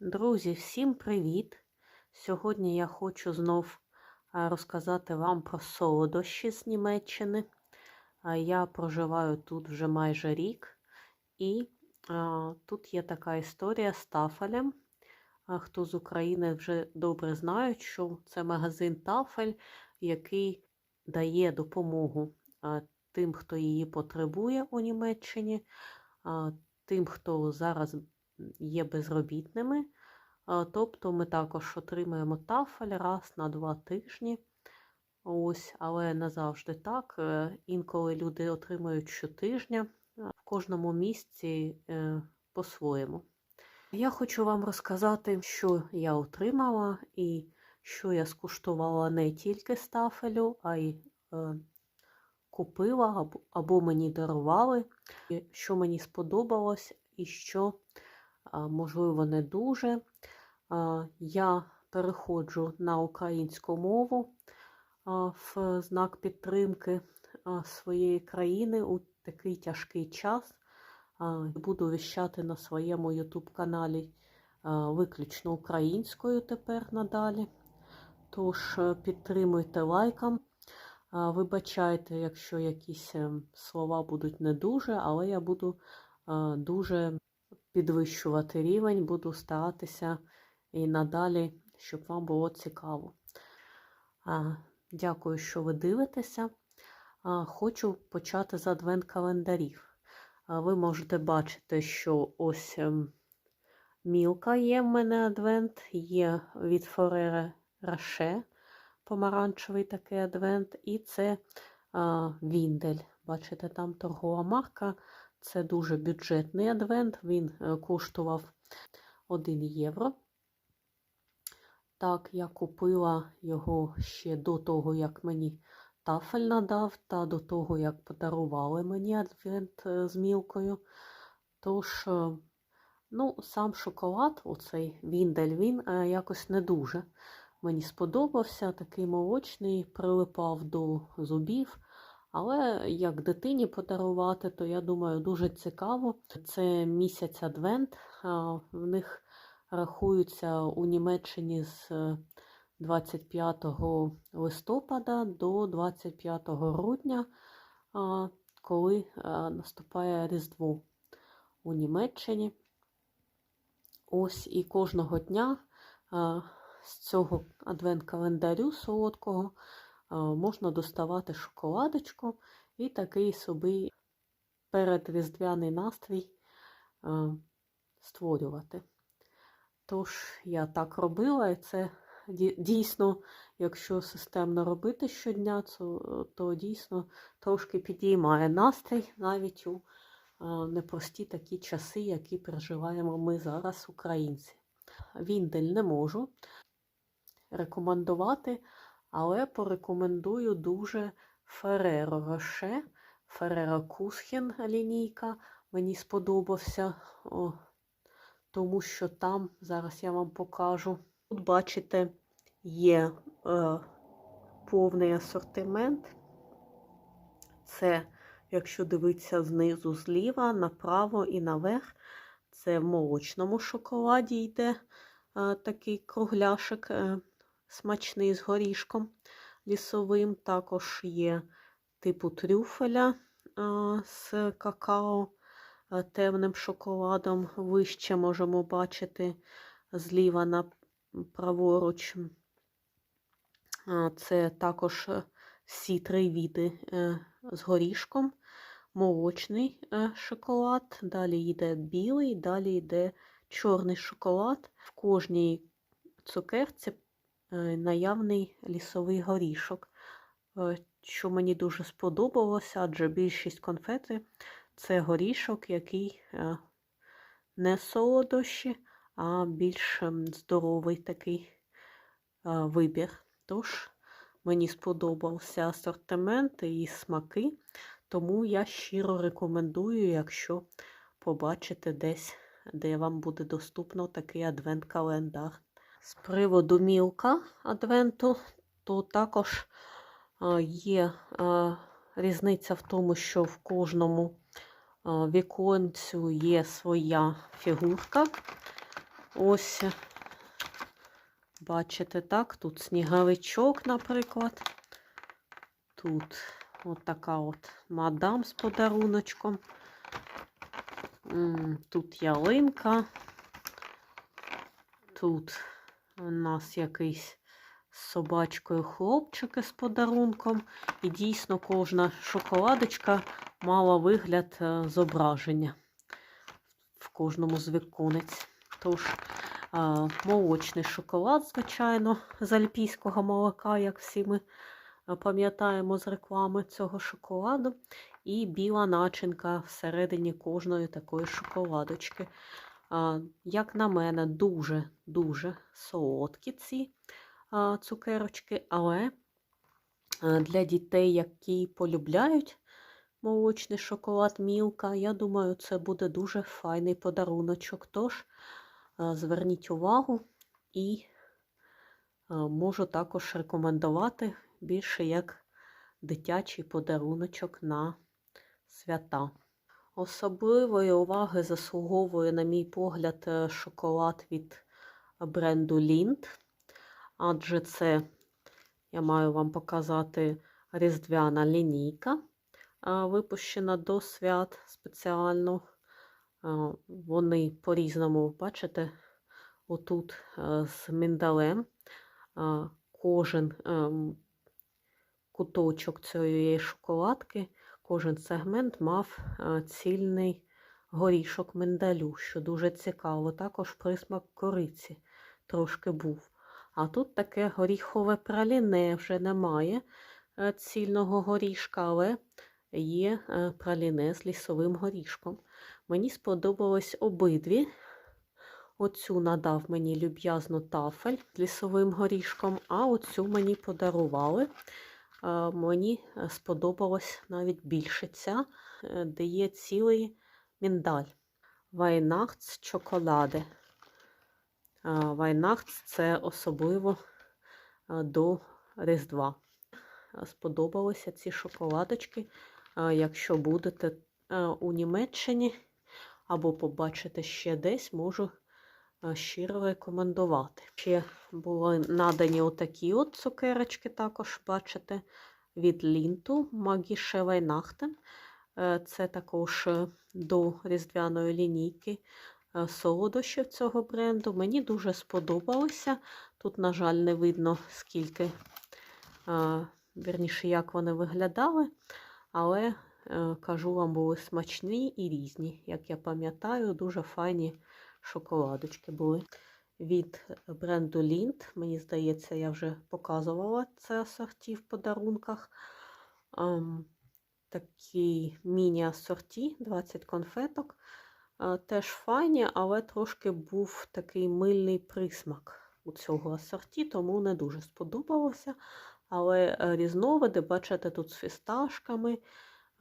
Друзі, всім привіт! Сьогодні я хочу знов розказати вам про солодощі з Німеччини. Я проживаю тут вже майже рік, і тут є така історія з тафелем. Хто з України вже добре знають, що це магазин Тафель, який дає допомогу тим, хто її потребує у Німеччині, тим, хто зараз є безробітними. Тобто ми також отримуємо тафель раз на два тижні. Ось, але не завжди так. Е, Інколи люди отримують щотижня, в кожному місці е, по-своєму. Я хочу вам розказати, що я отримала і що я скуштувала не тільки з тафелю, а й е, купила або, мені дарували, що мені сподобалось, і що, можливо, не дуже. Я переходжу на українську мову в знак підтримки своєї країни у такий тяжкий час. Буду віщати на своєму YouTube-каналі виключно українською тепер надалі. Тож е, підтримуйте лайком. Вибачайте, якщо якісь ем, слова будуть не дуже, але я буду дуже підвищувати рівень, буду старатися і надалі, щоб вам було цікаво. Дякую, що ви дивитеся. Хочу почати з адвент-календарів. Ви можете бачити, що ось ем, мілка є в мене адвент, є від Форере Раше помаранчевий такий адвент, і це Віндель. Бачите, там торгова марка. Це дуже бюджетний адвент, він е, коштував 1 євро. Так, я купила його ще до того, як мені тафель надав, та до того, як подарували мені адвент е, з мілкою. Тож, е, ну, сам шоколад, оцей Віндель, він якось не дуже. Мені сподобався, такий молочний, прилипав до зубів. Але як дитині подарувати, то я думаю, дуже цікаво. Це місяць адвент. В них рахуються у Німеччині з 25 листопада до 25 грудня, коли наступає Різдво у Німеччині. Ось і кожного дня з цього адвент-календарю солодкого можна доставати шоколадочку і такий собі передріздвяний настрій створювати. Тож, я так робила, і це дійсно, якщо системно робити щодня, то, то дійсно трошки підіймає настрій навіть у непрості такі часи, які переживаємо ми зараз, українці. Віндель не можу рекомендувати, але порекомендую дуже Фереро Роше, Фереро Кусхен лінійка. Мені сподобався, о, тому що там, зараз я вам покажу. Тут, бачите, є е, повний асортимент. Це, якщо дивитися знизу зліва, направо і наверх, це в молочному шоколаді йде е, такий кругляшик. Е, смачний з горішком лісовим. Також є типу трюфеля з какао, темним шоколадом. Вище можемо бачити зліва на праворуч. Це також всі три види е, з горішком, молочний е, шоколад, далі йде білий, далі йде чорний шоколад. В кожній цукерці Е, наявний лісовий горішок, е, що мені дуже сподобалося, адже більшість конфети це горішок, який е, не солодощі, а більш ем, здоровий такий вибір. Тож, мені сподобався асортимент і смаки, тому я щиро рекомендую, якщо побачите десь, де вам буде доступно такий адвент-календар. З приводу мілка адвенту, то також є різниця в тому, що в кожному віконцю є своя фігурка. Ось, бачите, так, тут сніговичок, наприклад. Тут от така от мадам з подаруночком. Тут ялинка. Тут у нас якийсь з собачкою хлопчики з подарунком. І дійсно кожна шоколадочка мала вигляд е, зображення в кожному з віконець. Тож, молочний шоколад, звичайно, з альпійського молока, як всі ми е, пам'ятаємо з реклами цього шоколаду. І біла начинка всередині кожної такої шоколадочки. Як на мене, дуже-дуже солодкі ці цукерочки, але для дітей, які полюбляють молочний шоколад Мілка, я думаю, це буде дуже файний подаруночок. Тож зверніть увагу і можу також рекомендувати більше як дитячий подаруночок на свята. Особливої уваги заслуговує, на мій погляд, е, шоколад від бренду Lind. Адже це, я маю вам показати, різдвяна лінійка, е, випущена до свят спеціально. Е, Вони по-різному, бачите, отут з міндалем. Е, Кожен ем, куточок цієї шоколадки Кожен сегмент мав е, цільний горішок миндалю, що дуже цікаво. Також присмак кориці трошки був. А тут таке горіхове праліне вже немає е, цільного горішка, але є е, праліне з лісовим горішком. Мені сподобались обидві. Оцю надав мені люб'язну тафель з лісовим горішком, а оцю мені подарували. Мені е, сподобалось навіть більше ця, е, де є цілий міндаль. Вайнахц чоколади. Вайнахц це особливо е, до Різдва. Сподобалися ці шоколадочки. Якщо будете у Німеччині або побачите ще десь, можу щиро рекомендувати. Ще були надані отакі от цукерочки, також бачите, від лінту Магіше Вайнахтен. Е, Це також е, до різдвяної лінійки е, солодощів цього бренду. Мені дуже сподобалися. Тут, на жаль, не видно, скільки, е, вірніше, як вони виглядали, але е, кажу вам, були смачні і різні. Як я пам'ятаю, дуже файні шоколадочки були від бренду Lind. Мені здається, я вже показувала це асорті в подарунках. Ем, Такі міні-асорті, 20 конфеток. Е, Теж файні, але трошки був такий мильний присмак у цього асорті, тому не дуже сподобалося. Але е, різновиди, бачите, тут з фісташками,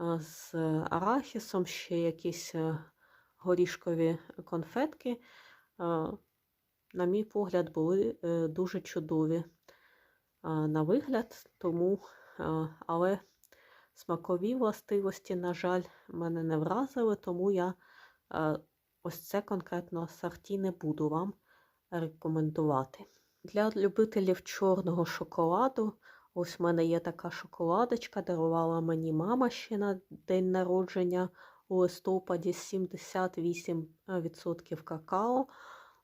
е, з арахісом, ще якісь горішкові конфетки. На мій погляд, були е, дуже чудові на вигляд, тому, але смакові властивості, на жаль, мене не вразили, тому я ось це конкретно асорті не буду вам рекомендувати. Для любителів чорного шоколаду, ось в мене є така шоколадочка, дарувала мені мама ще на день народження у листопаді 78% какао.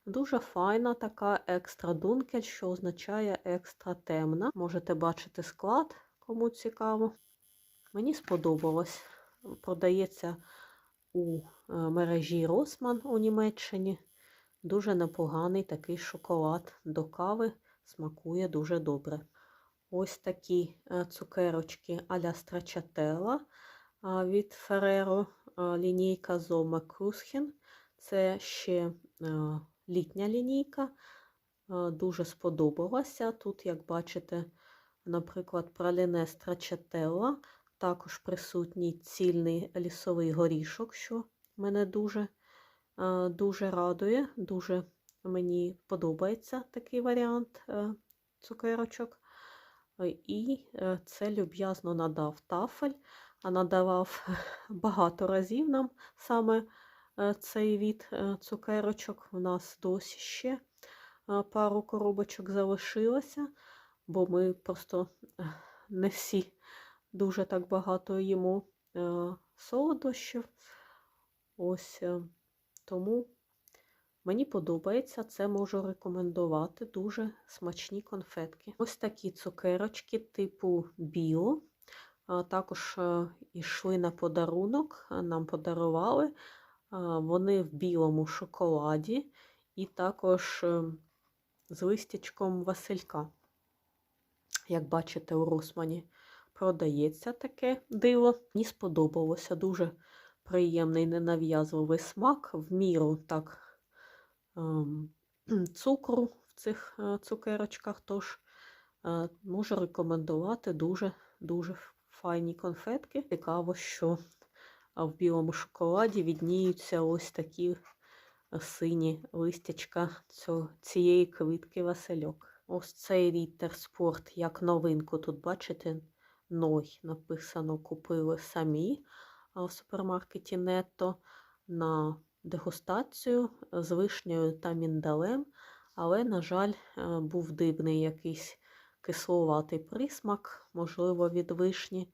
Дуже файна така екстра дункель, що означає екстра темна. Можете бачити склад, кому цікаво. Мені сподобалось. Продається у е, мережі Росман у Німеччині. Дуже непоганий такий шоколад до кави. Смакує дуже добре. Ось такі е, цукерочки а-ля страчателла від а, лінійка Зома Крусхен. Це ще літня лінійка. Дуже сподобалася. Тут, як бачите, наприклад, праліне страчателла. Також присутній цільний лісовий горішок, що мене дуже, дуже радує. Дуже мені подобається такий варіант е, цукерочок. І е, це люб'язно надав тафель, а надавав багато разів нам саме е, цей від е, цукерочок. У нас досі ще е, пару коробочок залишилося, бо ми просто не всі дуже так багато їмо солодощів. Ось тому мені подобається, це можу рекомендувати. Дуже смачні конфетки. Ось такі цукерочки типу біо. Також е, йшли на подарунок, е, нам подарували. Вони в білому шоколаді і також е, з листячком Василька. Як бачите, у Росмані продається таке диво. Мені сподобалося дуже приємний ненав'язливий смак, в міру так ем, цукру в цих цукерочках. Тож можу рекомендувати дуже-дуже файні конфетки. Цікаво, що в білому шоколаді відніються ось такі сині листячка цієї квітки Васильок. Ось цей Ріттер Спорт, як новинку. Тут, бачите, Ной написано, купили самі в супермаркеті Нетто на дегустацію з вишнею та міндалем, але, на жаль, е, був дивний якийсь кисловатий присмак, можливо, від вишні.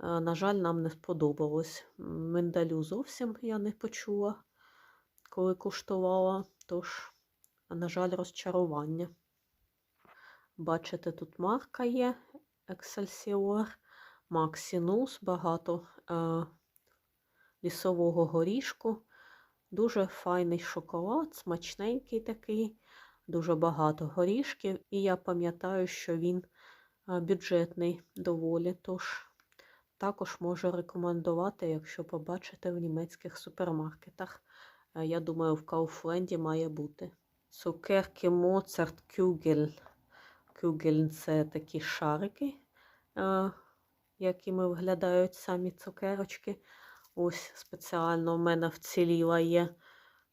Е, На жаль, нам не сподобалось. Миндалю зовсім я не почула, коли куштувала, тож, на жаль, розчарування. Бачите, тут марка є Excelsior, Maximus, багато е, лісового горішку. Дуже файний шоколад, смачненький такий, дуже багато горішків. І я пам'ятаю, що він бюджетний доволі. Тож також можу рекомендувати, якщо побачите в німецьких супермаркетах. Е, я думаю, в Кауфленді має бути. Цукерки Моцарт Кюгель. Кюгель це такі шарики, е, якими виглядають самі цукерочки. Ось спеціально в мене вціліла є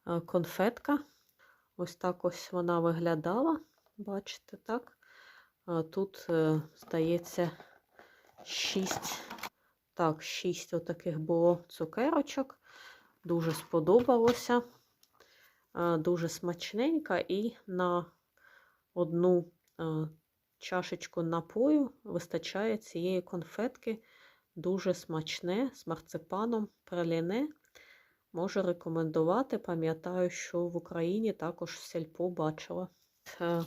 е, конфетка. Ось так ось вона виглядала. Бачите, так? Тут, е, здається, 6. Так, 6 отаких було цукерочок. Дуже сподобалося. Дуже смачненька і на одну чашечку напою вистачає цієї конфетки. Дуже смачне, з марципаном, праліне. Можу рекомендувати. Пам'ятаю, що в Україні також сельпо бачила.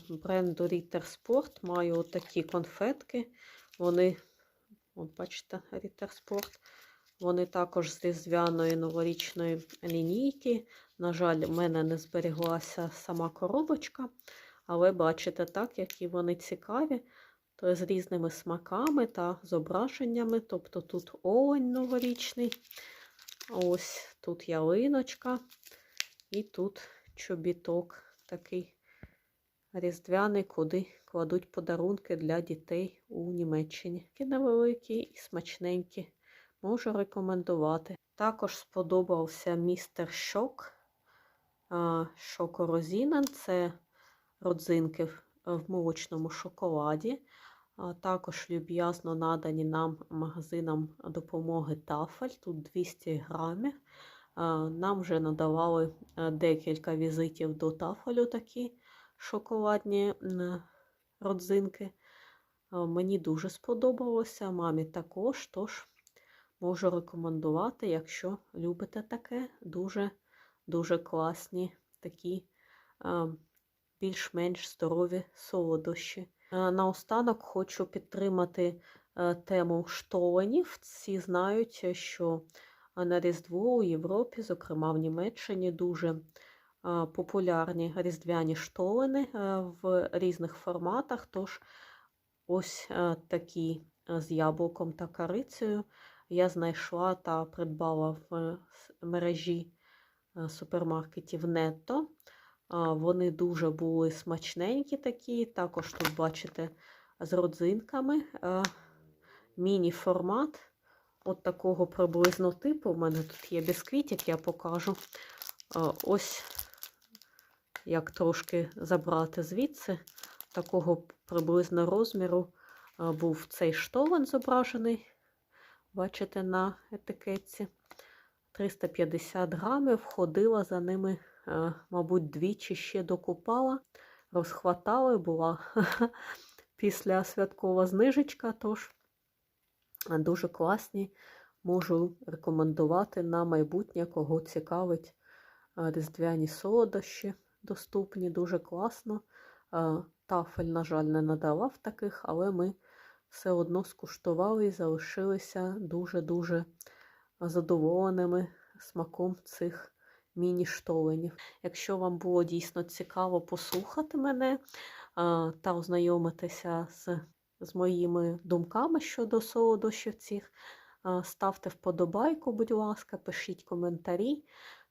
Бренду Ritter Sport маю отакі конфетки. Вони, от бачите, Ritter Sport. Вони також з різдвяної новорічної лінійки. На жаль, в мене не зберіглася сама коробочка. Але бачите, так, які вони цікаві, то з різними смаками та зображеннями. Тобто тут олень новорічний, ось тут ялиночка, і тут чобіток такий різдвяний, куди кладуть подарунки для дітей у Німеччині. Такі невеликі і смачненькі. Можу рекомендувати. Також сподобався містер Шок. Шокорозінен. Це родзинки в молочному шоколаді. Також люб'язно надані нам магазинам допомоги тафель. Тут 200 грамів. Нам вже надавали декілька візитів до тафелю такі шоколадні родзинки. Мені дуже сподобалося, мамі також, тож можу рекомендувати, якщо любите таке, дуже-дуже класні такі більш-менш здорові солодощі. Е, наостанок хочу підтримати е, тему штоленів. Всі знають, що на Різдво у Європі, зокрема в Німеччині, дуже е, популярні різдвяні штолени в різних форматах. Тож ось такі з яблуком та карицею я знайшла та придбала в мережі супермаркетів Netto. Вони дуже були смачненькі такі. Також тут, бачите, з родзинками. Міні-формат от такого приблизно типу. У мене тут є бісквітик, я покажу. Ось як трошки забрати звідси. Такого приблизно розміру був цей штолен зображений, бачите, на етикетці. 350 грамів, ходила за ними, е, мабуть, двічі ще докупала, розхватала, була після святкова знижечка, тож дуже класні. Можу рекомендувати на майбутнє, кого цікавить е, різдвяні солодощі доступні, дуже класно. Е, Тафель, на жаль, не надавав таких, але ми все одно скуштували і залишилися дуже-дуже задоволеними смаком цих міні-штоленів. Якщо вам було дійсно цікаво послухати мене та ознайомитися з, з моїми думками щодо солодощів цих, ставте вподобайку, будь ласка, пишіть коментарі,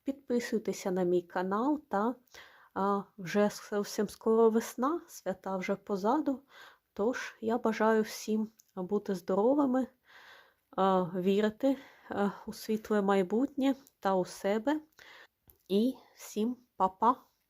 підписуйтеся на мій канал та вже зовсім скоро весна, свята вже позаду. Тож я бажаю всім бути здоровими, вірити у світле майбутнє та у себе. І всім па-па!